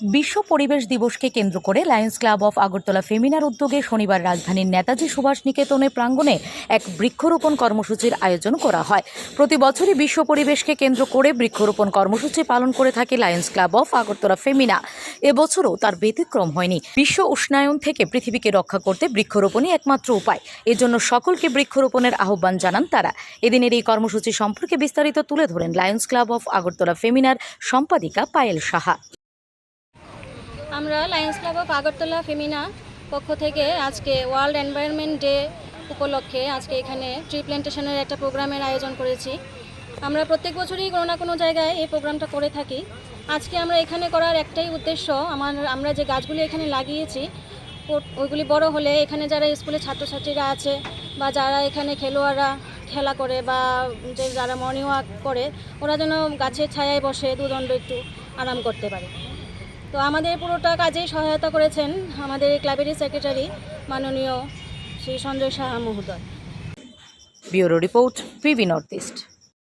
বিশ্ব পরিবেশ দিবসকে কেন্দ্র করে লায়ন্স ক্লাব অফ আগরতলা ফেমিনার উদ্যোগে শনিবার রাজধানীর নেতাজি সুভাষ নিকেতনে প্রাঙ্গণে এক বৃক্ষরোপণ কর্মসূচির আয়োজন করা হয়। প্রতি বছরই বিশ্ব পরিবেশকে কেন্দ্র করে বৃক্ষরোপণ কর্মসূচি পালন করে থাকে Lions Club of Agartala Femina এবছরও তার ব্যতিক্রম হয়নি। বিশ্ব উষ্ণায়ন থেকে পৃথিবীকে রক্ষা করতে বৃক্ষরোপণই একমাত্র উপায়। এজন্য সকলকে বৃক্ষরোপণের আহ্বান জানান তারা। এদিনের এই কর্মসূচি সম্পর্কে বিস্তারিত তুলে ধরেন লায়ন্স ক্লাব অফ আগরতলা ফেমিনার সম্পাদিকা পায়েল সাহা। আমরা Lions Club of Agartala Femina পক্ষ থেকে আজকে ওয়ার্ল্ড এনভায়রনমেন্ট ডে উপলক্ষে আজকে এখানে ট্রি প্ল্যান্টেশনের একটা প্রোগ্রামের আয়োজন করেছি। আমরা প্রত্যেক বছরই কোনো না কোনো জায়গায় এই প্রোগ্রামটা করে থাকি। আজকে আমরা এখানে করার একটাই উদ্দেশ্য, আমার, আমরা যে গাছগুলি এখানে লাগিয়েছি ওইগুলি বড় হলে এখানে যারা স্কুলে ছাত্রছাত্রীরা আছে বা যারা এখানে খেলোয়াড়রা খেলা করে বা যে যারা মর্নিং ওয়াক করে, ওরা যেন গাছের ছায়ায় বসে দুদণ্ড একটু আরাম করতে পারে। তো আমাদের পুরোটা কাজেই সহায়তা করেছেন আমাদের ক্লাবের সেক্রেটারি মাননীয় শ্রী সঞ্জয় সাহা মহোদয়। Bureau report PV North East.